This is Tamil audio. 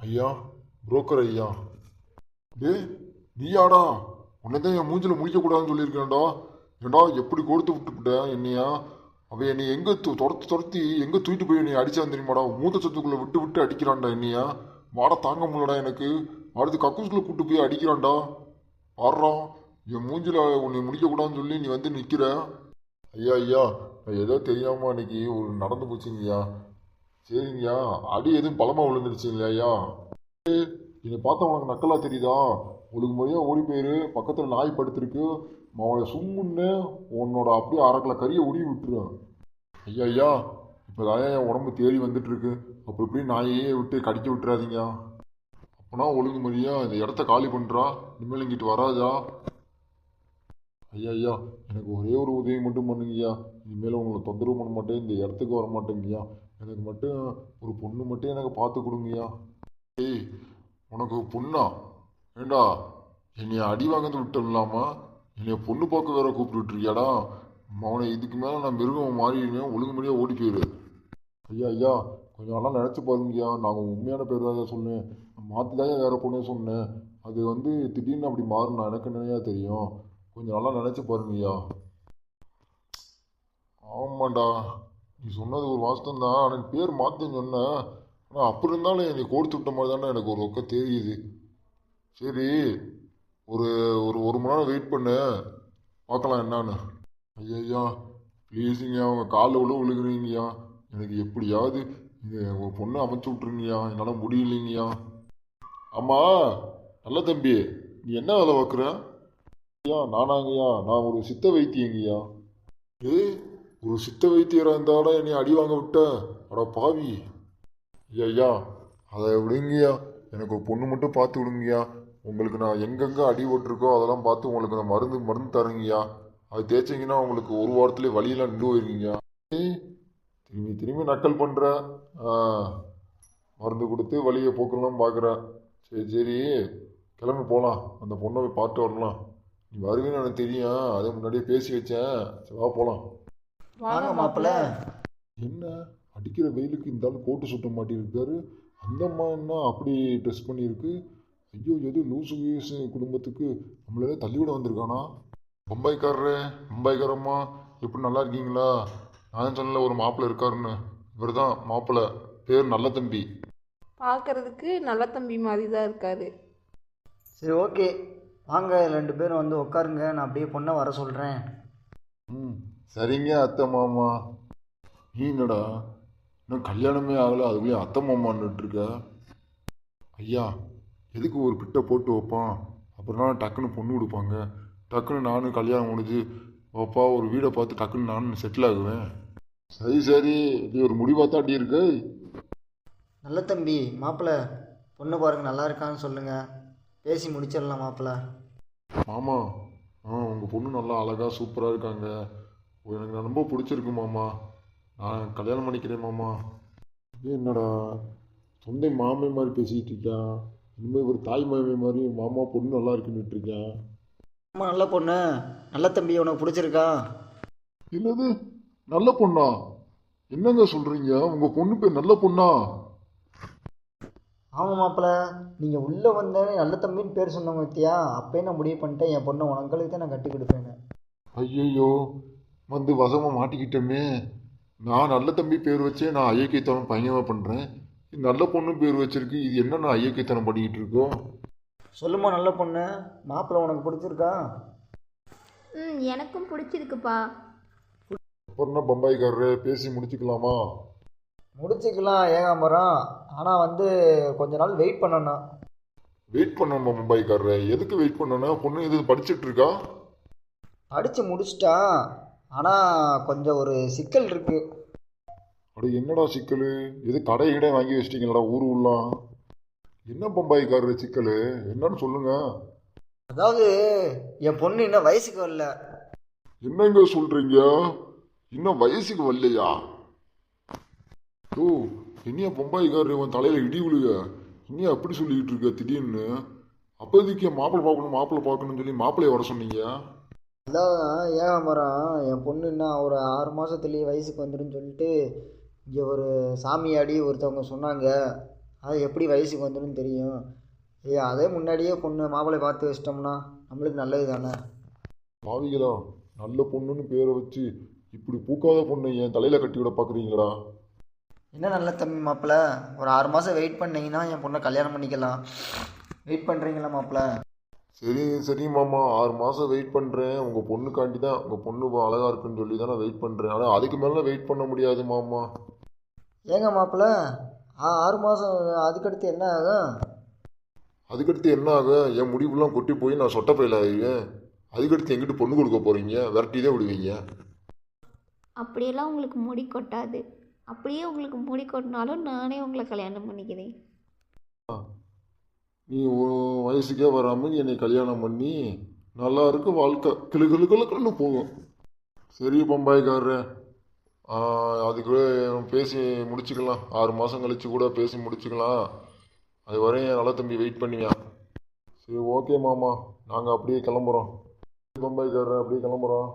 ஐயா புரோக்கர் ஐயா. டே நீயாடா? உன்னதான் என் மூஞ்சில் முடிக்கக்கூடாதுன்னு சொல்லியிருக்கேன்டா ஏண்டா எப்படி கொடுத்து விட்டுவிட்டேன் என்னையா? அவன் என்னை எங்கே து- துரத்தி துரத்தி எங்கே தூக்கிட்டு போய் என்னை அடித்தா தெரியுமாடா? மூத்த சொத்துக்குள்ளே விட்டு விட்டு அடிக்கிறான்டா என்னையா. வாட தாங்க முடியலடா எனக்கு. அடுத்து கக்கூஸ்குள்ளே கூட்டு போய் அடிக்கிறான்டா. பாடுறா என் மூஞ்சில் உன்னை முடிக்கக்கூடாதுன்னு சொல்லி நீ வந்து நிற்கிற ஐயா ஐயா நான் ஏதோ தெரியாமல் அன்னைக்கு ஒரு நடந்து போச்சுங்கய்யா. சரிங்கய்யா. அடி எதுவும் பலமாக விழுந்துருச்சுங்களா ஐயா ஏய், என்னை பார்த்தா உனக்கு நக்கலா தெரியுதா? ஒழுங்கு முறையாக ஓடி போயிரு. பக்கத்தில் நாய் படுத்திருக்கு. அவனை சும்முன்னு உன்னோட அப்படியே அரைக்கல கறியை உருவி விட்டுருவேன். ஐயா ஐயா இப்போ என் உடம்பு தேடி வந்துட்டுருக்கு. அப்படி இப்படி நாயையே விட்டு கடிக்க விட்டுறாதீங்க அப்போனா ஒழுங்கு முறையா இந்த இடத்த காலி பண்ணுறா இனிமேல் இங்கிட்டு வராதா? ஐயா ஐயா எனக்கு ஒரே ஒரு உதவி மட்டும் பண்ணுங்கய்யா. இனிமேல் உங்களை தொந்தரவு பண்ண மாட்டேன். இந்த இடத்துக்கு வர மாட்டேங்கய்யா. எனக்கு மட்டும் ஒரு பொண்ணு மட்டும் எனக்கு பார்த்து கொடுங்கய்யா. ஏய் உனக்கு பொண்ணா? ஏண்டா என்னைய அடி வாங்கிறது விட்டு இல்லாம என்னைய பொண்ணு பார்க்க வேற கூப்பிட்டுருக்கியாடா அவனை இதுக்கு மேலே நான் மிருகம் மாறிடுவேன் ஒழுங்கு முடியாக ஓடி போயிரு. ஐயா ஐயா கொஞ்சம் நல்லா நினச்சி பாருங்கய்யா. நாங்கள் உண்மையான பேர் தான் சொன்னேன். மாற்றி தான் வேற பொண்ணே சொன்னேன். அது வந்து திடீர்னு அப்படி மாறினா எனக்கு நிறையா தெரியும். கொஞ்சம் நல்லா நினச்சி பாருங்கய்யா. ஆமாண்டா. நீ சொன்னது ஒரு வாஸ்தம் தான் என் பேர் மாற்றேன்னு சொன்னேன் ஆனால் அப்படி இருந்தாலும் என்னை கோர்த்து விட்ட மாதிரி தானே எனக்கு ஒரு ஒக்க தெரியுது. சரி ஒரு ஒரு ஒரு மணி நேரம் வெயிட் பண்ணு. பார்க்கலாம் என்னான்னு. ஐயா ப்ளீஸுங்கய்யா அவங்க காலில் உள்ள விழுகுறீங்கய்யா. எனக்கு எப்படியாவது ஒரு பொண்ணை அமைச்சு விட்ருங்கய்யா என்னால் முடியலைங்கய்யா. ஆமாம் நல்ல தம்பி நீ என்ன வேலை பார்க்குற? ஐயா நானாங்கய்யா நான் ஒரு சித்த வைத்தியங்கய்யா. ஏ ஒரு சித்த வைத்தியராக இருந்தாலும் என்னை அடி வாங்க விட்ட. அட பாவி. ஐயா ஐயா அதை விடுங்கய்யா எனக்கு ஒரு பொண்ணு மட்டும் பார்த்து விடுங்கய்யா உங்களுக்கு நான் எங்கெங்கே அடி போட்டிருக்கோ அதெல்லாம் பார்த்து உங்களுக்கு நான் மருந்து மருந்து தரேங்கய்யா. அது தேய்ச்சிங்கன்னா உங்களுக்கு ஒரு வாரத்துலேயே வழியெல்லாம் நின்று போயிருக்கீங்க திரும்பி திரும்பி நக்கல் பண்ணுற மருந்து கொடுத்து வழியை போக்கெல்லாம் பார்க்குறேன் சரி சரி. கிளம்பி போகலாம் அந்த பொண்ணை போய் பார்த்து வரலாம். நீ வருவேன்னு எனக்கு தெரியும். அதே முன்னாடியே பேசி வச்சேன். சரி வா போகலாம் வாங்க மாப்பிள்ள. என்ன? அடிக்கிற வெயிலுக்கு இந்த ஆள் கோட்டு சுட்ட மாட்டியிருக்காரு. அந்த அம்மா என்ன அப்படி ட்ரெஸ் பண்ணியிருக்கு? ஐயோ எது லூசு வீசு குடும்பத்துக்கு? நம்மளே தள்ளிவிட வந்திருக்கானா? பம்பாய்க்காரரே பம்பாய்க்காரம்மா எப்படி நல்லா இருக்கீங்களா? நான் சொன்னல ஒரு மாப்பிள்ளை இருக்காருன்னு. இவர் தான் மாப்பிள்ளை. பேர் நல்ல தம்பி பார்க்கறதுக்கு நல்ல தம்பி மாதிரி தான் இருக்காரு. சரி ஓகே. வாங்க ரெண்டு பேரும் வந்து உட்காருங்க. நான் அப்படியே பொண்ணை வர சொல்கிறேன் ம். சரிங்க அத்தை மாமா. நீ என்னடா? இன்னும் கல்யாணமே ஆகலை அதுக்குள்ளேயும் அத்தை மாமான்னுட்டு இருக்க ஐயா எதுக்கு ஒரு பிட்டை போட்டு வைப்பான்? அப்புறம்னா டக்குன்னு பொண்ணு கொடுப்பாங்க. டக்குன்னு நானும் கல்யாணம் முடிஞ்சு அப்பா ஒரு வீடை பார்த்து டக்குன்னு நானும் செட்டில் ஆகுவேன். சரி சரி. இது ஒரு முடிவாக தாண்டி இருக்கு? நல்ல தம்பி மாப்பிள்ள பொண்ணு பாருங்க நல்லா இருக்கான்னு சொல்லுங்கள் பேசி முடிச்சிடலாம் மாப்பிள்ள மாமா ஆ உங்கள் பொண்ணு நல்லா அழகாக சூப்பராக இருக்காங்க. எனக்கு ரொம்ப பிடிச்சிருக்கு மாமா. நான் கல்யாணம் பண்ணிக்கிறேன் மாமா. என்னடா? சொந்த மாமே மாதிரி பேசிக்கிட்டு இருக்கான் இனிமேல் ஒரு தாய் மாமே மாதிரி மாமா பொண்ணு நல்லா இருக்குன்னுட்டு இருக்கேன் அம்மா நல்ல பொண்ணு. நல்ல தம்பி உனக்கு பிடிச்சிருக்கா? என்னது? நல்ல பொண்ணா? என்னங்க சொல்கிறீங்க உங்கள் பொண்ணு பேர் நல்ல பொண்ணா? ஆமாம் மாப்பிள்ள நீங்கள் உள்ளே வந்தோடனே நல்ல தம்பின்னு பேர் சொன்னவங்க பத்தியா அப்பயே நான் முடிவு பண்ணிட்டேன்? என் பொண்ணை உனங்களுக்கு தான் நான் கட்டி கொடுப்பேன்னு. ஐயையோ வந்து வசமாக மாட்டிக்கிட்டோமே. நான் நல்ல தம்பி பேர் வச்சே நான் ஐயக்கியத்தனம் பயங்கரமாக பண்ணுறேன் இது நல்ல பொண்ணு பேர் வச்சிருக்கு. இது என்ன நான் ஐயக்கியத்தனம் பண்ணிக்கிட்டு இருக்கோம்? சொல்லுமா நல்ல பொண்ணு. மாப்பிள்ளை உனக்கு பிடிச்சிருக்கா? ம் எனக்கும் பிடிச்சிருக்குப்பா. அப்புறம் பம்பாய்க்காரரு பேசி முடிச்சுக்கலாமா? முடிச்சுக்கலாம் ஏகாம்பரம். ஆனால் வந்து கொஞ்ச நாள் வெயிட் பண்ணணும். வெயிட் பண்ணணுமா பம்பாய்க்காரரு எதுக்கு வெயிட் பண்ணணும்? பொண்ணு எது படிச்சிட்டு இருக்கா? படித்து முடிச்சிட்டா. ஆனால் கொஞ்சம் ஒரு சிக்கல் இருக்குது அட என்னடா சிக்கல்? எது கடை இடை வாங்கி வச்சிட்டீங்களா ஊர் உள்ளாம் என்ன பம்பாய்க்காரரு சிக்கல்? என்னன்னு சொல்லுங்க. அதாவது என் பொண்ணு இன்னும் வயசுக்கு வரல. என்னங்க சொல்றீங்க? இன்னும் வயசுக்கு வரலையா? ஓ என்னையா பம்பாய்க்காரரு உன் தலையில இடி விழுக? இன்னும் அப்படி சொல்லிக்கிட்டு இருக்க திடீர்னு? அப்போதைக்கு மாப்பிள்ளை பார்க்கணும் மாப்பிள்ளை பார்க்கணும்னு சொல்லி மாப்பிள்ளைய வர சொன்னீங்க? அதான் ஏகாம்பரம் என் பொண்ணு இன்னும் ஒரு ஆறு மாதத்துலேயே வயசுக்கு வந்துடும் சொல்லிட்டு இங்கே ஒரு சாமியாடி ஒருத்தவங்க சொன்னாங்க. அது எப்படி வயசுக்கு வந்துடும் தெரியும். ஏ அதே முன்னாடியே பொண்ணு மாப்பிள்ளை பார்த்து வச்சிட்டோம்னா நம்மளுக்கு நல்லது தானே? பாவிகளா நல்ல பொண்ணுன்னு பேரை வச்சு இப்படி பூக்காத பொண்ணை என் தலையில் கட்டி விட பார்க்குறீங்களா? என்ன நல்ல தம்பி மாப்பிள்ள ஒரு ஆறு மாதம் வெயிட் பண்ணீங்கன்னா என் பொண்ணை கல்யாணம் பண்ணிக்கலாம். வெயிட் பண்ணுறீங்களா மாப்பிள்ள சரி சரி மாமா. ஆறு மாதம் வெயிட் பண்ணுறேன் உங்கள் பொண்ணுக்காண்டி தான் உங்கள் பொண்ணு அழகாக இருக்குன்னு சொல்லி தான் நான் வெயிட் பண்ணுறேன் ஆனால் அதுக்கு மேலே வெயிட் பண்ண முடியாது மாமா. ஏங்க மாப்பிள்ள ஆ ஆறு மாதம் அதுக்கடுத்து என்ன ஆகும்? அதுக்கடுத்து என்ன ஆக என் முடிவுலாம் கொட்டி போய் நான் சொட்ட பயில ஆகிடுவேன். அதுக்கடுத்து எங்கிட்ட பொண்ணு கொடுக்க போகிறீங்க விரட்டி தான் விடுவீங்க. அப்படியெல்லாம் உங்களுக்கு முடி கொட்டாது. அப்படியே உங்களுக்கு முடி கொட்டினாலும் நானே உங்களை கல்யாணம் பண்ணிக்கிறேன். நீ வயசுக்கே வராமல் என்னை கல்யாணம் பண்ணி நல்லா இருக்கு வாழ்க்கை. கிளு கிளு கிளுக்குன்னு போகும். சரி பம்பாய்க்காரரு. அதுக்கு பேசி முடிச்சுக்கலாம். ஆறு மாதம் கழித்து கூட பேசி முடிச்சுக்கலாம். அது வரையும் நல்ல தம்பி வெயிட் பண்ணுவியா? சரி ஓகே மாமா. நாங்கள் அப்படியே கிளம்புறோம். பம்பாய்க்காரர் அப்படியே கிளம்புறோம்.